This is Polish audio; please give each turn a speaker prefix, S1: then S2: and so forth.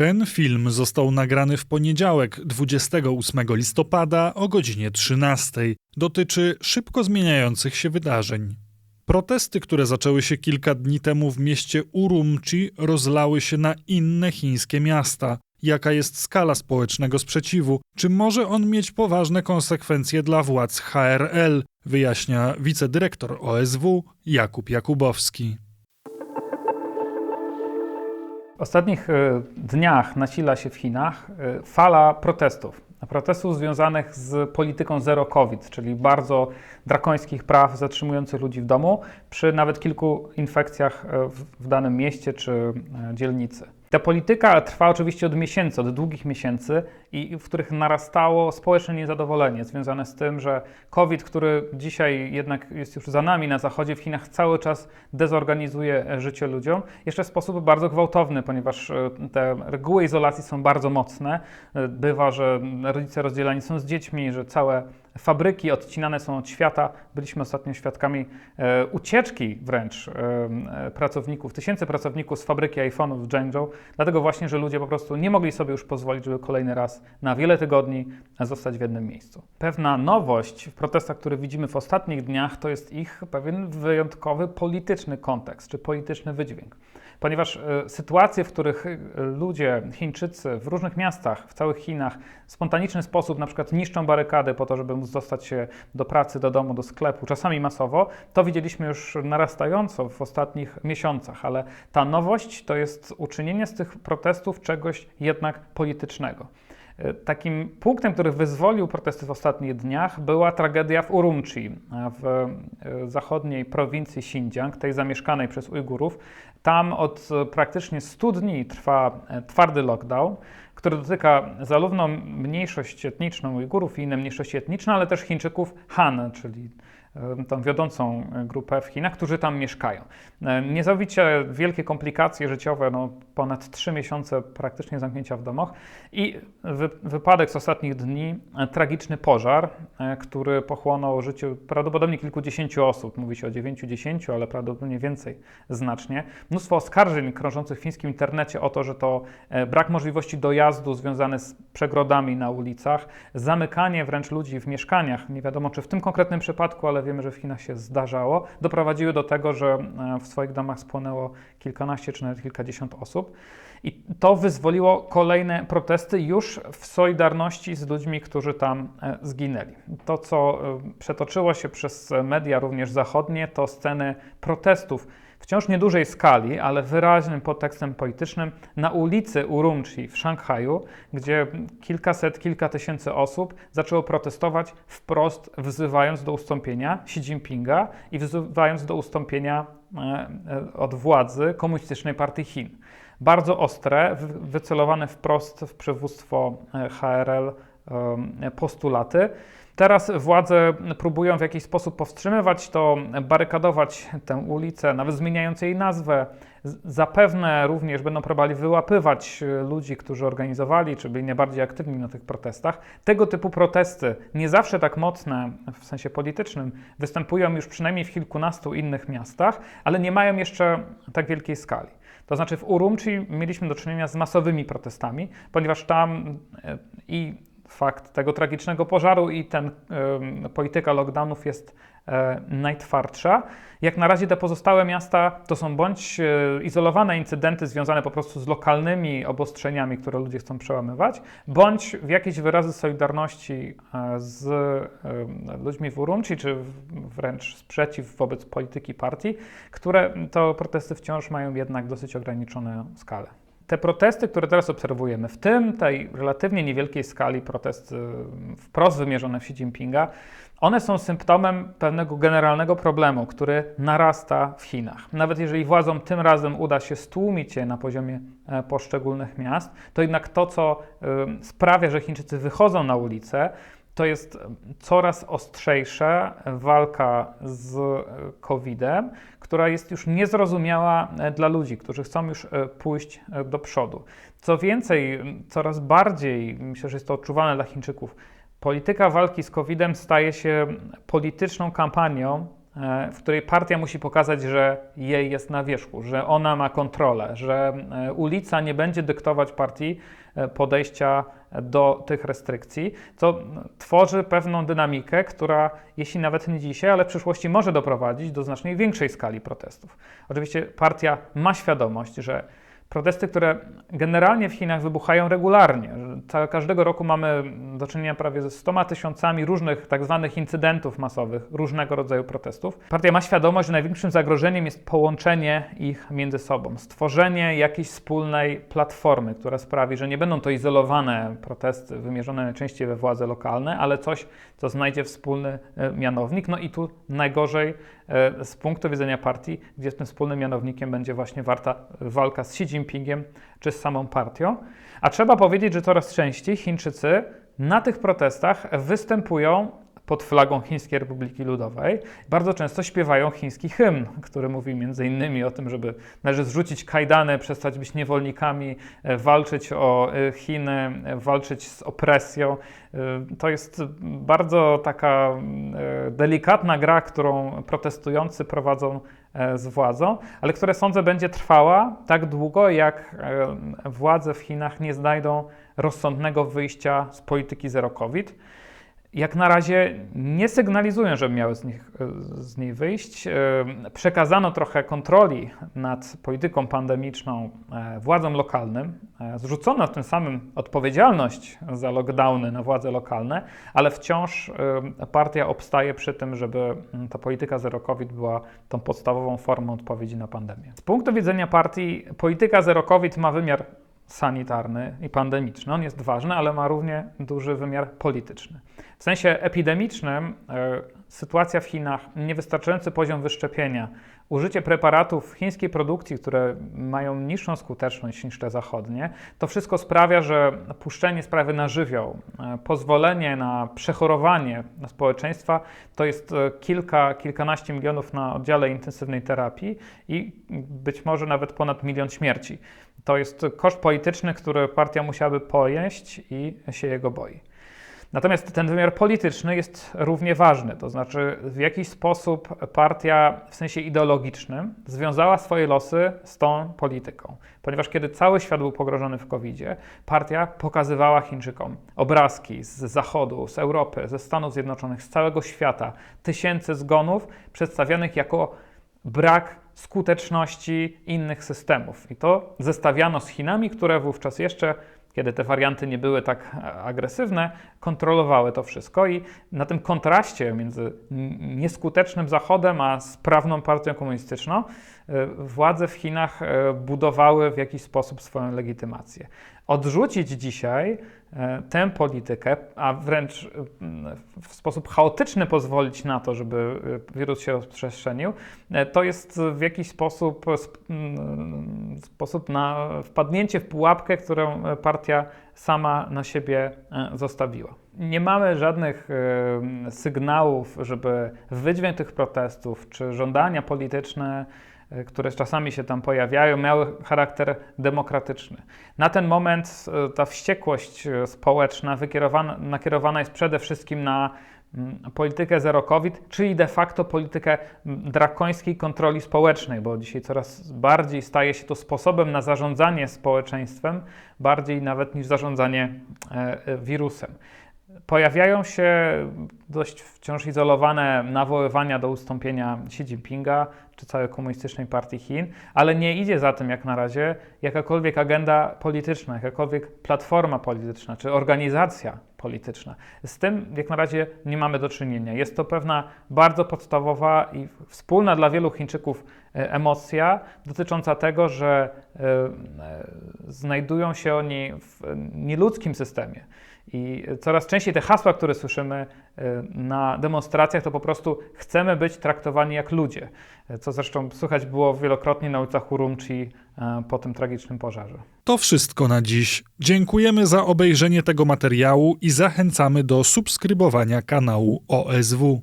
S1: Ten film został nagrany w poniedziałek 28 listopada o godzinie 13. Dotyczy szybko zmieniających się wydarzeń. Protesty, które zaczęły się kilka dni temu w mieście Urumqi, rozlały się na inne chińskie miasta. Jaka jest skala społecznego sprzeciwu? Czy może on mieć poważne konsekwencje dla władz HRL? Wyjaśnia wicedyrektor OSW Jakub Jakubowski.
S2: Ostatnich e, dniach nasila się w Chinach e, fala protestów. Protestów związanych z polityką zero COVID, czyli bardzo drakońskich praw zatrzymujących ludzi w domu przy nawet kilku infekcjach e, w danym mieście czy dzielnicy. Ta polityka trwa oczywiście od miesięcy, od długich miesięcy, i w których narastało społeczne niezadowolenie związane z tym, że COVID, który dzisiaj jednak jest już za nami na zachodzie, w Chinach cały czas dezorganizuje życie ludziom, jeszcze w sposób bardzo gwałtowny, ponieważ e, te reguły izolacji są bardzo mocne. E, bywa, że rodzice rozdzielani są z dziećmi, że całe fabryki odcinane są od świata. Byliśmy ostatnio świadkami e, ucieczki wręcz e, e, pracowników, tysięcy pracowników z fabryki iPhone'ów w Zhengzhou, dlatego właśnie, że ludzie po prostu nie mogli sobie już pozwolić, żeby kolejny raz na wiele tygodni zostać w jednym miejscu. Pewna nowość w protestach, które widzimy w ostatnich dniach, to jest ich pewien wyjątkowy polityczny kontekst, czy polityczny wydźwięk ponieważ e, sytuacje, w których e, ludzie, Chińczycy w różnych miastach, w całych Chinach, w spontaniczny sposób na przykład niszczą barykady po to, żeby móc dostać się do pracy, do domu, do sklepu, czasami masowo, to widzieliśmy już narastająco w ostatnich miesiącach, ale ta nowość to jest uczynienie z tych protestów czegoś jednak politycznego. E, takim punktem, który wyzwolił protesty w ostatnich dniach, była tragedia w Urumqi, w zachodniej prowincji Xinjiang, tej zamieszkanej przez Ujgurów, tam od e, praktycznie 100 dni trwa e, twardy lockdown, który dotyka zarówno mniejszość etniczną Ujgurów i inne mniejszości etniczne, ale też Chińczyków Han, czyli tą wiodącą grupę w Chinach, którzy tam mieszkają. E, niesamowicie wielkie komplikacje życiowe, no ponad 3 miesiące praktycznie zamknięcia w domach i wy, wypadek z ostatnich dni, e, tragiczny pożar, e, który pochłonął życie prawdopodobnie kilkudziesięciu osób. Mówi się o 9-10, ale prawdopodobnie więcej znacznie. Mnóstwo oskarżeń krążących w chińskim internecie o to, że to brak możliwości dojazdu związany z przegrodami na ulicach, zamykanie wręcz ludzi w mieszkaniach, nie wiadomo czy w tym konkretnym przypadku, ale wiemy, że w Chinach się zdarzało, doprowadziły do tego, że e, w swoich domach spłonęło kilkanaście czy nawet kilkadziesiąt osób. I to wyzwoliło kolejne protesty już w solidarności z ludźmi, którzy tam e, zginęli. To, co e, przetoczyło się przez media również zachodnie, to sceny protestów wciąż niedużej skali, ale wyraźnym podtekstem politycznym na ulicy Urumqi w Szanghaju, gdzie kilkaset, kilka tysięcy osób zaczęło protestować wprost, wzywając do ustąpienia Xi Jinpinga i wzywając do ustąpienia e, od władzy Komunistycznej Partii Chin. Bardzo ostre, wycelowane wprost w przywództwo e, HRL postulaty. Teraz władze próbują w jakiś sposób powstrzymywać to, barykadować tę ulicę, nawet zmieniając jej nazwę. Zapewne również będą próbowali wyłapywać e, ludzi, którzy organizowali, czy byli najbardziej aktywni na tych protestach. Tego typu protesty, nie zawsze tak mocne w sensie politycznym, występują już przynajmniej w kilkunastu innych miastach, ale nie mają jeszcze tak wielkiej skali. To znaczy w Urumqi mieliśmy do czynienia z masowymi protestami, ponieważ tam e, i fakt tego tragicznego pożaru i ten y, polityka lockdownów jest y, najtwardsza. Jak na razie te pozostałe miasta to są bądź y, izolowane incydenty związane po prostu z lokalnymi obostrzeniami, które ludzie chcą przełamywać, bądź w jakieś wyrazy solidarności z ludźmi w Urumqi, czy wręcz sprzeciw wobec polityki partii, które to protesty wciąż mają jednak dosyć ograniczoną skalę. Te protesty, które teraz obserwujemy, w tym tej relatywnie niewielkiej skali protesty wprost wymierzone w Xi Jinpinga, one są symptomem pewnego generalnego problemu, który narasta w Chinach. Nawet jeżeli władzom tym razem uda się stłumić je na poziomie e, poszczególnych miast, to jednak to, co sprawia, że Chińczycy wychodzą na ulicę, to jest coraz ostrzejsza walka z COVID-em, która jest już niezrozumiała dla ludzi, którzy chcą już e, pójść e, do przodu. Co więcej, coraz bardziej, myślę, że jest to odczuwane dla Chińczyków, polityka walki z COVID-em staje się polityczną kampanią w której partia musi pokazać, że jej jest na wierzchu, że ona ma kontrolę, że ulica nie będzie dyktować partii podejścia do tych restrykcji, co tworzy pewną dynamikę, która jeśli nawet nie dzisiaj, ale w przyszłości może doprowadzić do znacznie większej skali protestów. Oczywiście partia ma świadomość, że protesty, które generalnie w Chinach wybuchają regularnie. Każdego roku mamy do czynienia prawie ze 100 tysiącami różnych tak zwanych incydentów masowych, różnego rodzaju protestów. Partia ma świadomość, że największym zagrożeniem jest połączenie ich między sobą, stworzenie jakiejś wspólnej platformy, która sprawi, że nie będą to izolowane protesty wymierzone najczęściej we władze lokalne, ale coś, co znajdzie wspólny e, mianownik. No i tu najgorzej z punktu widzenia partii, gdzie tym wspólnym mianownikiem będzie właśnie warta walka z Xi Jinpingiem czy z samą partią. A trzeba powiedzieć, że coraz częściej Chińczycy na tych protestach występują pod flagą Chińskiej Republiki Ludowej. Bardzo często śpiewają chiński hymn, który mówi między innymi o tym, żeby należy zrzucić kajdany, przestać być niewolnikami, e, walczyć o e, Chiny, e, walczyć z opresją. To jest bardzo taka delikatna gra, którą protestujący prowadzą z władzą, ale która sądzę będzie trwała tak długo, jak władze w Chinach nie znajdą rozsądnego wyjścia z polityki zero COVID jak na razie nie sygnalizują, że miały z, nich, z niej wyjść. Przekazano trochę kontroli nad polityką pandemiczną e, władzom lokalnym. E, zrzucono tym samym odpowiedzialność za lockdowny na władze lokalne, ale wciąż partia obstaje przy tym, żeby ta polityka zero COVID była tą podstawową formą odpowiedzi na pandemię. Z punktu widzenia partii, polityka zero COVID ma wymiar sanitarny i pandemiczny. On jest ważny, ale ma równie duży wymiar polityczny. W sensie epidemicznym e, sytuacja w Chinach, niewystarczający poziom wyszczepienia, użycie preparatów chińskiej produkcji, które mają niższą skuteczność niż te zachodnie, to wszystko sprawia, że puszczenie sprawy na żywioł, e, pozwolenie na przechorowanie społeczeństwa to jest e, kilka, kilkanaście milionów na oddziale intensywnej terapii i być może nawet ponad milion śmierci. To jest koszt polityczny, który partia musiałaby pojeść i się jego boi. Natomiast ten wymiar polityczny jest równie ważny, to znaczy w jakiś sposób partia w sensie ideologicznym związała swoje losy z tą polityką. Ponieważ kiedy cały świat był pogrożony w COVID-zie, partia pokazywała Chińczykom obrazki z Zachodu, z Europy, ze Stanów Zjednoczonych, z całego świata, tysięcy zgonów przedstawianych jako brak skuteczności innych systemów. I to zestawiano z Chinami, które wówczas jeszcze kiedy te warianty nie były tak agresywne, kontrolowały to wszystko i na tym kontraście między nieskutecznym Zachodem a sprawną partią komunistyczną e, władze w Chinach e, budowały w jakiś sposób swoją legitymację. Odrzucić dzisiaj E, tę politykę, a wręcz e, w sposób chaotyczny pozwolić na to, żeby e, wirus się rozprzestrzenił, to jest w jakiś sposób sposób na wpadnięcie w pułapkę, którą partia sama na siebie zostawiła. Nie mamy żadnych sygnałów, żeby wydźwięk tych protestów czy żądania polityczne E, które czasami się tam pojawiają, miały charakter demokratyczny. Na ten moment e, ta wściekłość e, społeczna nakierowana jest przede wszystkim na mm, politykę zero COVID, czyli de facto politykę mm, drakońskiej kontroli społecznej, bo dzisiaj coraz bardziej staje się to sposobem na zarządzanie społeczeństwem, bardziej nawet niż zarządzanie wirusem. Pojawiają się dość wciąż izolowane nawoływania do ustąpienia Xi Jinpinga czy całej komunistycznej partii Chin, ale nie idzie za tym jak na razie jakakolwiek agenda polityczna, jakakolwiek platforma polityczna czy organizacja polityczna. Z tym jak na razie nie mamy do czynienia. Jest to pewna bardzo podstawowa i wspólna dla wielu Chińczyków e, emocja dotycząca tego, że e, e, znajdują się oni w nieludzkim systemie. I coraz częściej te hasła, które słyszymy na demonstracjach, to po prostu chcemy być traktowani jak ludzie, co zresztą słychać było wielokrotnie na ulicach Urumqi po tym tragicznym pożarze.
S1: To wszystko na dziś. Dziękujemy za obejrzenie tego materiału i zachęcamy do subskrybowania kanału OSW.